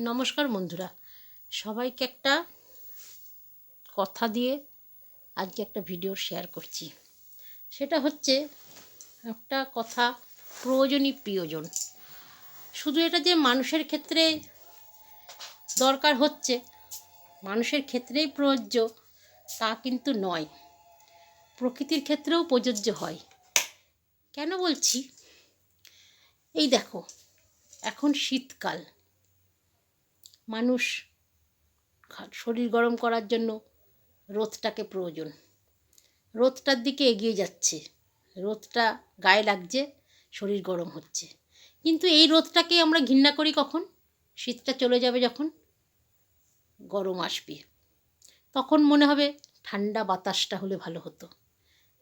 নমস্কার বন্ধুরা। সবাইকে একটা কথা দিয়ে আজকে একটা ভিডিও শেয়ার করছি। সেটা হচ্ছে একটা কথা প্রয়োজনই প্রিয়জন। শুধু এটা যে মানুষের ক্ষেত্রে দরকার হচ্ছে, মানুষের ক্ষেত্রেই প্রযোজ্য তা কিন্তু নয়। প্রকৃতির ক্ষেত্রেও প্রযোজ্য হয়। কেন বলছি? এই দেখো, এখন শীতকাল। মানুষ শরীর গরম করার জন্য রোদটাকে প্রয়োজন। রোদটার দিকে এগিয়ে যাচ্ছে। রোদটা গায়ে লাগছে, শরীর গরম হচ্ছে। কিন্তু এই রোদটাকে আমরা ঘৃণা করি কখন? শীতটা চলে যাবে যখন গরম আসবে। তখন মনে হবে ঠান্ডা বাতাসটা হলে ভালো হতো।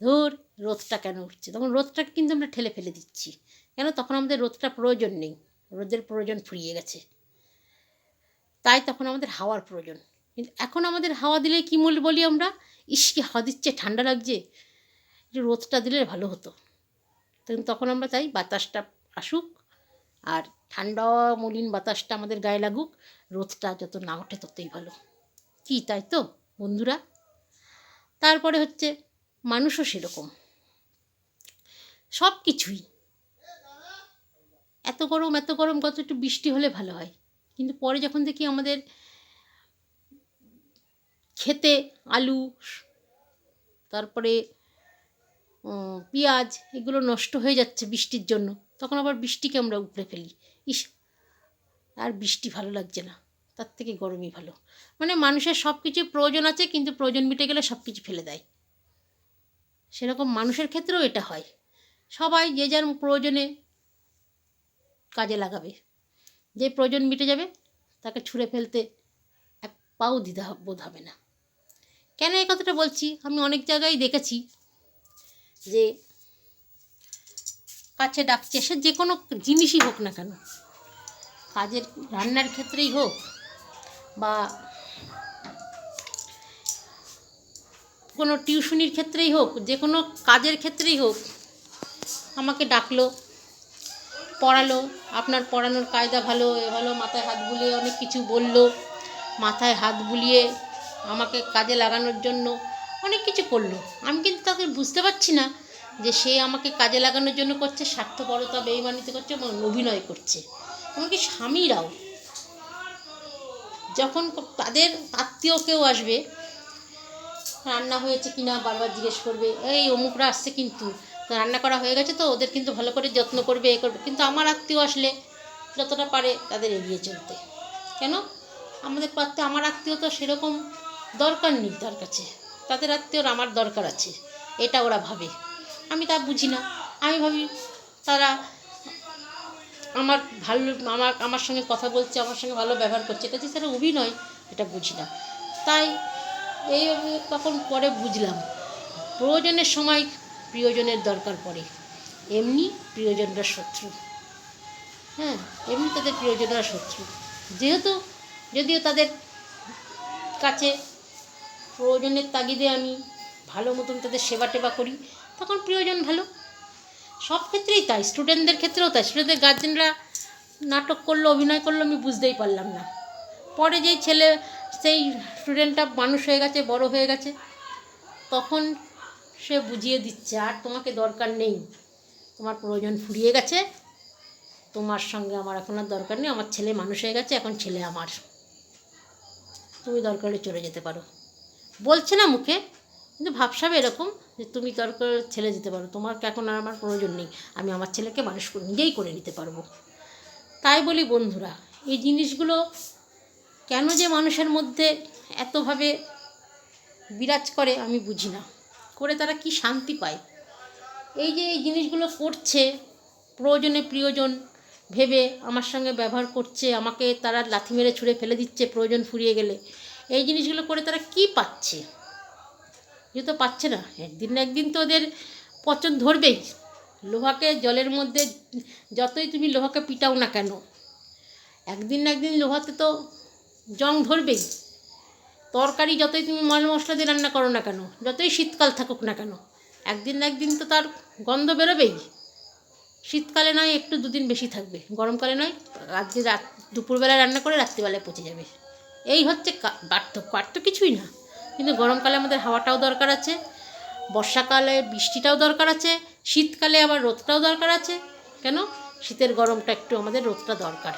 ধর, রোদটা কেন উঠছে? তখন রোদটাকে কিন্তু আমরা ঠেলে ফেলে দিচ্ছি। কেন? তখন আমাদের রোদটা প্রয়োজন নেই। রোদের প্রয়োজন ফুরিয়ে গেছে। তাই তখন আমাদের হাওয়ার প্রয়োজন। কিন্তু এখন আমাদের হাওয়া দিলে কী মূল বলি আমরা? ইস কি হাওয়া দিচ্ছে, ঠান্ডা লাগছে। একটু রোদটা দিলে ভালো হতো। তখন তখন আমরা চাই বাতাসটা আসুক, আর ঠান্ডা মলিন বাতাসটা আমাদের গায়ে লাগুক, রোদটা যত না ওঠে ততই ভালো। কি তাই তো, বন্ধুরা? তারপরে হচ্ছে মানুষও সেরকম। সব কিছুই এত গরম এত গরম, কত একটু বৃষ্টি হলে ভালো হয়। কিন্তু পরে যখন দেখি আমাদের খেতে আলু, তারপরে পেঁয়াজ, এগুলো নষ্ট হয়ে যাচ্ছে বৃষ্টির জন্য, তখন আবার বৃষ্টিকে আমরা উপড়ে ফেলি। ইস, আর বৃষ্টি ভালো লাগছে না, তার থেকে গরমই ভালো। মানে মানুষের সব কিছু প্রয়োজন আছে, কিন্তু প্রয়োজন মিটে গেলে সব কিছু ফেলে দেয়। সেরকম মানুষের ক্ষেত্রেও এটা হয়। সবাই যে যার প্রয়োজনে কাজে লাগাবে। যে প্রয়োজন মিটে যাবে, তাকে ছুঁড়ে ফেলতে এক পাও দ্বিধা বোধ হবে না। কেন এই কথাটা বলছি? আমি অনেক জায়গায় দেখেছি যে কাছে ডাকছে, সে যে কোনো জিনিসই হোক না কেন। কাজের, রান্নার ক্ষেত্রেই হোক বা কোনো টিউশনির ক্ষেত্রেই হোক, যে কোনো কাজের ক্ষেত্রেই হোক, আমাকে ডাকলো। পড়ালো, আপনার পড়ানোর কায়দা ভালো, এ ভালো, মাথায় হাত বুলিয়ে অনেক কিছু বলল, মাথায় হাত বুলিয়ে আমাকে কাজে লাগানোর জন্য অনেক কিছু করল। আমি কিন্তু তাকে বুঝতে পারছি না যে সে আমাকে কাজে লাগানোর জন্য করছে, স্বার্থপরতা বেইমানিতে করছে এবং অভিনয় করছে। এমনকি স্বামীরাও। যখন তাদের আত্মীয় কেউ আসবে, রান্না হয়েছে কি না বারবার জিজ্ঞেস করবে, এই অমুকরা আসছে কিন্তু রান্না করা হয়ে গেছে তো, ওদের কিন্তু ভালো করে যত্ন করবে, এ করবে। কিন্তু আমার আত্মীয় আসলে যতটা পারে তাদের এগিয়ে চলতে। কেন? আমাদের পারতে আমার আত্মীয় তো সেরকম দরকার নেই তার কাছে। তাদের আত্মীয়র আমার দরকার আছে, এটা ওরা ভাবে। আমি তা বুঝি না। আমি ভাবি, তারা আমার ভালো, আমার আমার সঙ্গে কথা বলছে, আমার সঙ্গে ভালো ব্যবহার করছে। এটা যে তারা অভিনয়, এটা বুঝি না। তাই এই তখন পরে বুঝলাম। প্রয়োজনের সময় প্রিয়জনের দরকার পড়ে। এমনি প্রিয়জনরা শত্রু। হ্যাঁ এমনি তাদের প্রিয়জনরা শত্রু। যেহেতু যদিও তাদের কাছে প্রয়োজনের তাগিদে আমি ভালো মতন তাদের সেবা টেবা করি, তখন প্রয়োজন ভালো। সব ক্ষেত্রেই তাই, স্টুডেন্টদের ক্ষেত্রেও তাই। স্টুডেন্টদের গার্জেনরা নাটক করল, অভিনয় করল, আমি বুঝতেই পারলাম না। পরে যেই ছেলে, সেই স্টুডেন্টটা মানুষ হয়ে গেছে, বড় হয়ে গেছে, তখন সে বুঝিয়ে দিচ্ছে, আর তোমাকে দরকার নেই। তোমার প্রয়োজন ফুরিয়ে গেছে। তোমার সঙ্গে আমার এখন আর দরকার নেই। আমার ছেলে মানুষ হয়ে গেছে, এখন ছেলে আমার। তুমি দরকার চলে যেতে পারো। বলছে না মুখে, কিন্তু ভাবসাবে এরকম যে তুমি দরকার ছেলে যেতে পারো। তোমার এখন আর আমার প্রয়োজন নেই। আমি আমার ছেলেকে মানুষ নিজেই করে নিতে পারব। তাই বলি বন্ধুরা, এই জিনিসগুলো কেন যে মানুষের মধ্যে এতভাবে বিরাজ করে আমি বুঝি না। করে তারা কি শান্তি পায়? এই যে এই জিনিসগুলো করছে প্রয়োজনে প্রিয়জন ভেবে আমার সঙ্গে ব্যবহার করছে, আমাকে তারা লাথি মেরে ছুঁড়ে ফেলে দিচ্ছে প্রয়োজন ফুরিয়ে গেলে, এই জিনিসগুলো করে তারা কি পাচ্ছে? যে তো পাচ্ছে না। একদিন না একদিন তো ওদের পচন ধরবেই। লোহাকে জলের মধ্যে যতই তুমি লোহাকে পিটাও না কেন, একদিন না একদিন লোহাতে তো জং ধরবেই। তরকারি যতই তুমি মাল মশলা দিয়ে রান্না করো না কেন, যতই শীতকাল থাকুক না কেন, একদিন না একদিন তো তার গন্ধ বেরোবেই। শীতকালে নয়, একটু দুদিন বেশি থাকবে। গরমকালে নয়, আজকে রাত দুপুরবেলায় রান্না করে রাত্রিবেলায় পচে যাবে। এই হচ্ছে পার্থক্য। আর তো কিছুই না। কিন্তু গরমকালে আমাদের হাওয়াটাও দরকার আছে, বর্ষাকালে বৃষ্টিটাও দরকার আছে, শীতকালে আবার রোদটাও দরকার আছে। কেন? শীতের গরমটা একটু আমাদের রোদটা দরকার।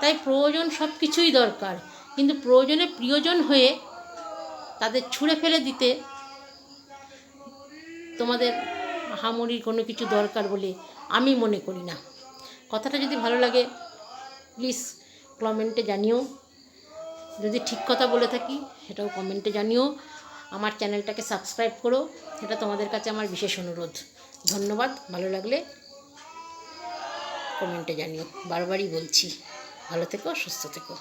তাই প্রয়োজন সব কিছুই দরকার। কিন্তু প্রয়োজনে প্রিয়জন হয়ে তাদের ছুঁড়ে ফেলে দিতে তোমাদের হামুড়ির কোনো কিছু দরকার বলে আমি মনে করি না। কথাটা যদি ভালো লাগে প্লিজ কমেন্টে জানিও। যদি ঠিক কথা বলে থাকি, সেটাও কমেন্টে জানিও। আমার চ্যানেলটাকে সাবস্ক্রাইব করো, এটা তোমাদের কাছে আমার বিশেষ অনুরোধ। ধন্যবাদ, ভালো লাগলে কমেন্টে জানিও। বারবারই বলছি, ভালো থেকো, সুস্থ থেকো।